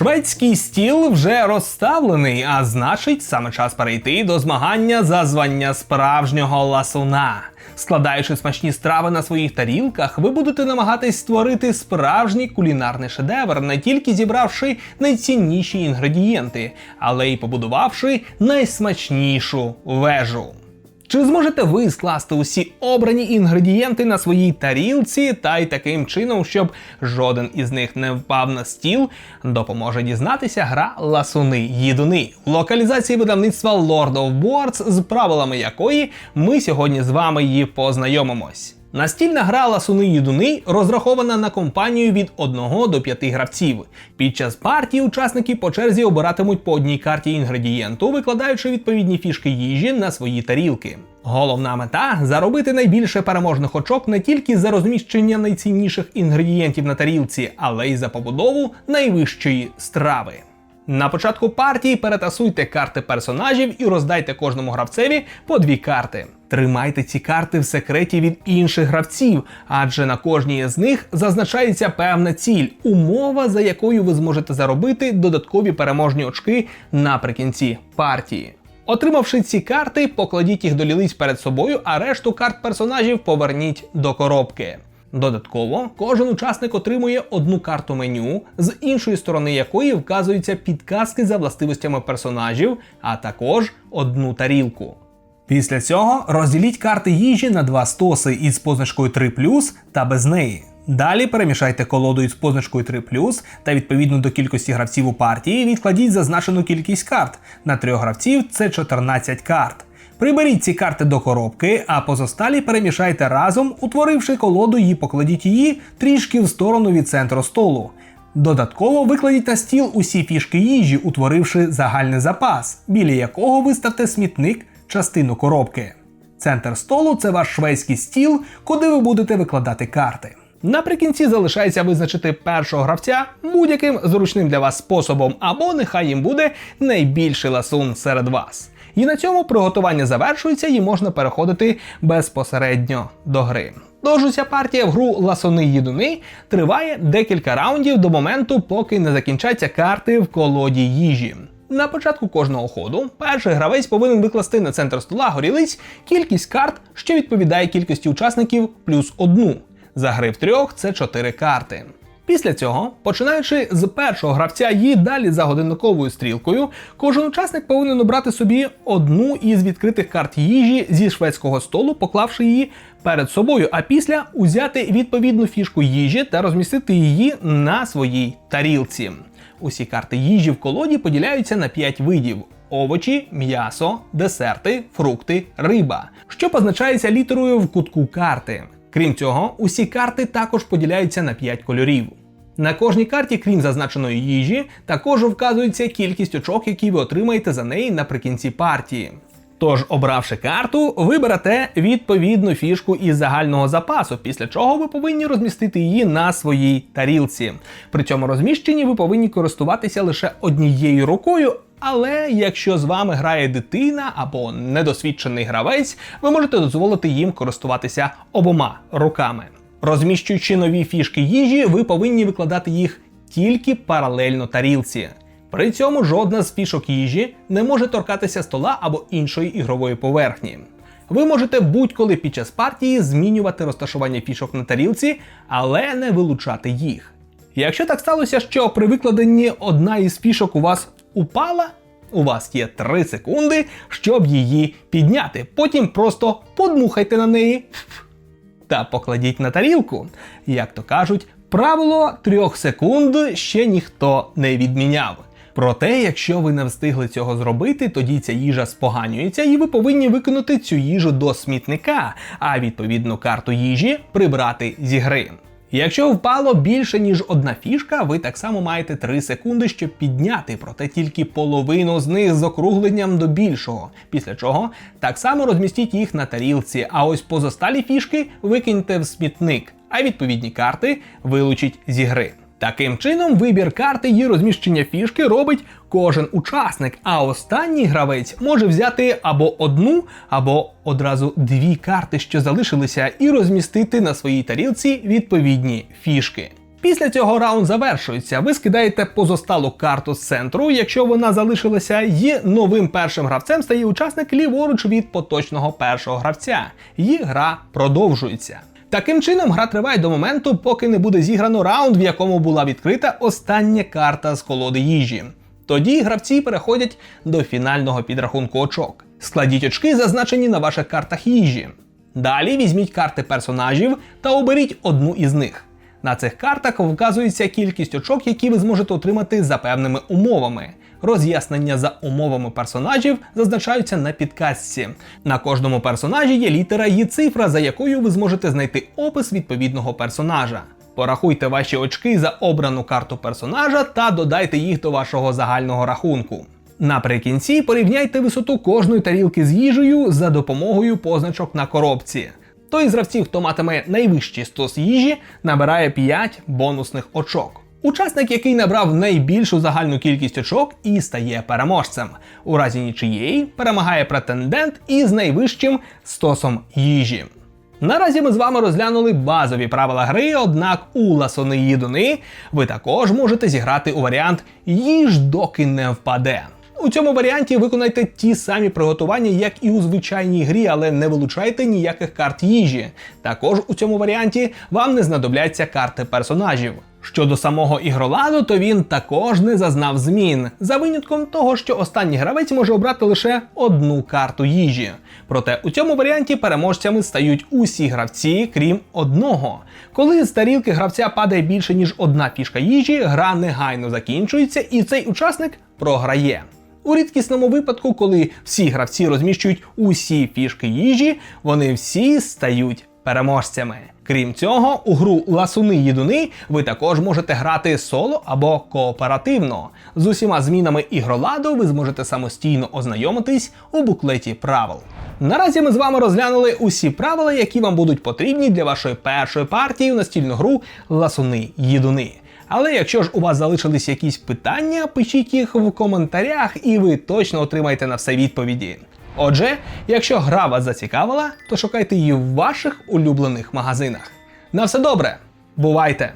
Шведський стіл вже розставлений, а значить, саме час перейти до змагання за звання справжнього ласуна. Складаючи смачні страви на своїх тарілках, ви будете намагатись створити справжній кулінарний шедевр, не тільки зібравши найцінніші інгредієнти, але й побудувавши найсмачнішу вежу. Чи зможете ви скласти усі обрані інгредієнти на своїй тарілці та й таким чином, щоб жоден із них не впав на стіл, допоможе дізнатися гра Ласуни Їдуни локалізації видавництва Lord of Boards, з правилами якої ми сьогодні з вами її познайомимось. Настільна гра Ласуни Їдуни розрахована на компанію від 1 до 5 гравців. Під час партії учасники по черзі обиратимуть по одній карті інгредієнту, викладаючи відповідні фішки їжі на свої тарілки. Головна мета заробити найбільше переможних очок не тільки за розміщення найцінніших інгредієнтів на тарілці, але й за побудову найвищої страви. На початку партії перетасуйте карти персонажів і роздайте кожному гравцеві по дві карти. Тримайте ці карти в секреті від інших гравців, адже на кожній з них зазначається певна ціль, умова, за якою ви зможете заробити додаткові переможні очки наприкінці партії. Отримавши ці карти, покладіть їх до лілиць перед собою, а решту карт персонажів поверніть до коробки. Додатково, кожен учасник отримує одну карту меню, з іншої сторони якої вказуються підказки за властивостями персонажів, а також одну тарілку. Після цього розділіть карти їжі на два стоси із позначкою 3 та без неї. Далі перемішайте колоду із позначкою 3 та відповідно до кількості гравців у партії відкладіть зазначену кількість карт. На трьох гравців це 14 карт. Приберіть ці карти до коробки, а позосталі перемішайте разом, утворивши колоду і покладіть її трішки в сторону від центру столу. Додатково викладіть на стіл усі фішки їжі, утворивши загальний запас, біля якого виставте смітник частину коробки. Центр столу це ваш шведський стіл, куди ви будете викладати карти. Наприкінці залишається визначити першого гравця будь-яким зручним для вас способом, або нехай їм буде найбільший ласун серед вас. І на цьому приготування завершується і можна переходити безпосередньо до гри. Тож уся партія в гру ласуни їдуни триває декілька раундів до моменту, поки не закінчаться карти в колоді їжі. На початку кожного ходу перший гравець повинен викласти на центр стола горілиць кількість карт, що відповідає кількості учасників плюс одну. За гри в трьох це 4 карти. Після цього, починаючи з першого гравця і далі за годинниковою стрілкою, кожен учасник повинен обрати собі одну із відкритих карт їжі зі шведського столу, поклавши її перед собою, а після узяти відповідну фішку їжі та розмістити її на своїй тарілці. Усі карти їжі в колоді поділяються на 5 видів. Овочі, м'ясо, десерти, фрукти, риба, що позначається літерою в кутку карти. Крім цього, усі карти також поділяються на 5 кольорів. На кожній карті, крім зазначеної їжі, також вказується кількість очок, які ви отримаєте за неї наприкінці партії. Тож, обравши карту, ви берете відповідну фішку із загального запасу, після чого ви повинні розмістити її на своїй тарілці. При цьому розміщенні ви повинні користуватися лише однією рукою. Але якщо з вами грає дитина або недосвідчений гравець, ви можете дозволити їм користуватися обома руками. Розміщуючи нові фішки їжі, ви повинні викладати їх тільки паралельно тарілці. При цьому жодна з фішок їжі не може торкатися стола або іншої ігрової поверхні. Ви можете будь-коли під час партії змінювати розташування фішок на тарілці, але не вилучати їх. Якщо так сталося, що при викладенні одна із фішок у вас упала, у вас є 3 секунди, щоб її підняти. Потім просто подмухайте на неї та покладіть на тарілку. Як то кажуть, правило трьох секунд ще ніхто не відміняв. Проте, якщо ви не встигли цього зробити, тоді ця їжа споганюється, і ви повинні викинути цю їжу до смітника, а відповідну карту їжі прибрати зі гри. Якщо впало більше ніж одна фішка, ви так само маєте 3 секунди, щоб підняти, проте тільки половину з них з округленням до більшого. Після чого так само розмістіть їх на тарілці, а ось позосталі фішки викиньте в смітник, а відповідні карти вилучіть зі гри. Таким чином, вибір карти і розміщення фішки робить кожен учасник, а останній гравець може взяти або одну, або одразу дві карти, що залишилися, і розмістити на своїй тарілці відповідні фішки. Після цього раунд завершується. Ви скидаєте позосталу карту з центру, якщо вона залишилася, і новим першим гравцем стає учасник ліворуч від поточного першого гравця. І гра продовжується. Таким чином, гра триває до моменту, поки не буде зіграно раунд, в якому була відкрита остання карта з колоди їжі. Тоді гравці переходять до фінального підрахунку очок. Складіть очки, зазначені на ваших картах їжі. Далі візьміть карти персонажів та оберіть одну із них. На цих картах вказується кількість очок, які ви зможете отримати за певними умовами. Роз'яснення за умовами персонажів зазначаються на підказці. На кожному персонажі є літера і цифра, за якою ви зможете знайти опис відповідного персонажа. Порахуйте ваші очки за обрану карту персонажа та додайте їх до вашого загального рахунку. Наприкінці порівняйте висоту кожної тарілки з їжею за допомогою позначок на коробці. Той з гравців, хто матиме найвищий стос їжі, набирає 5 бонусних очок. Учасник, який набрав найбільшу загальну кількість очок і стає переможцем. У разі нічиєї перемагає претендент із найвищим стосом їжі. Наразі ми з вами розглянули базові правила гри, однак у ласони їдуни ви також можете зіграти у варіант їж доки не впаде. У цьому варіанті виконайте ті самі приготування, як і у звичайній грі, але не вилучайте ніяких карт їжі. Також у цьому варіанті вам не знадобляться карти персонажів. Щодо самого ігроладу, то він також не зазнав змін, за винятком того, що останній гравець може обрати лише одну карту їжі. Проте у цьому варіанті переможцями стають усі гравці, крім одного. Коли з тарілки гравця падає більше ніж одна фішка їжі, гра негайно закінчується, і цей учасник програє. У рідкісному випадку, коли всі гравці розміщують усі фішки їжі, вони всі стають переможцями. Крім цього, у гру Ласуни їдуни ви також можете грати соло або кооперативно. З усіма змінами ігроладу ви зможете самостійно ознайомитись у буклеті правил. Наразі ми з вами розглянули усі правила, які вам будуть потрібні для вашої першої партії в настільну гру Ласуни їдуни. Але якщо ж у вас залишились якісь питання, пишіть їх в коментарях, і ви точно отримаєте на все відповіді. Отже, якщо гра вас зацікавила, то шукайте її в ваших улюблених магазинах. На все добре, бувайте!